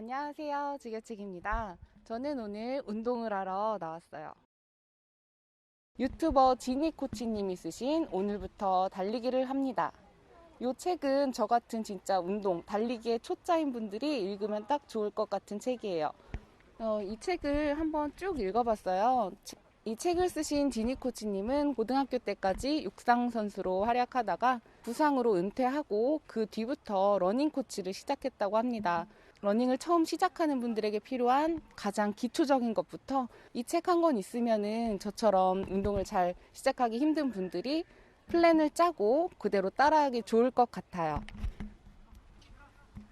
안녕하세요. 지겨책입니다. 저는 오늘 운동을 하러 나왔어요. 유튜버 지니 코치님이 쓰신 오늘부터 달리기를 합니다. 이 책은 저 같은 진짜 운동, 달리기에 초짜인 분들이 읽으면 딱 좋을 것 같은 책이에요. 어, 이 책을 한번 쭉 읽어봤어요. 이 책을 쓰신 지니 코치님은 고등학교 때까지 육상 선수로 활약하다가 부상으로 은퇴하고 그 뒤부터 러닝 코치를 시작했다고 합니다. 러닝을 처음 시작하는 분들에게 필요한 가장 기초적인 것부터 이 책 한 권 있으면은 저처럼 운동을 잘 시작하기 힘든 분들이 플랜을 짜고 그대로 따라하기 좋을 것 같아요.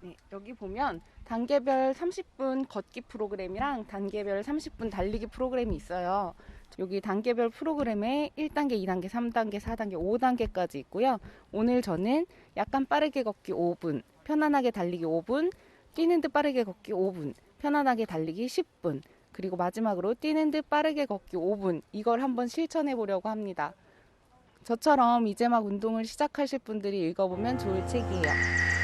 네, 여기 보면 단계별 30분 걷기 프로그램이랑 단계별 30분 달리기 프로그램이 있어요. 여기 단계별 프로그램에 1단계, 2단계, 3단계, 4단계, 5단계까지 있고요. 오늘 저는 약간 빠르게 걷기 5분, 편안하게 달리기 5분, 뛰는 듯 빠르게 걷기 5분, 편안하게 달리기 10분, 그리고 마지막으로 뛰는 듯 빠르게 걷기 5분, 이걸 한번 실천해 보려고 합니다. 저처럼 이제 막 운동을 시작하실 분들이 읽어보면 좋을 책이에요.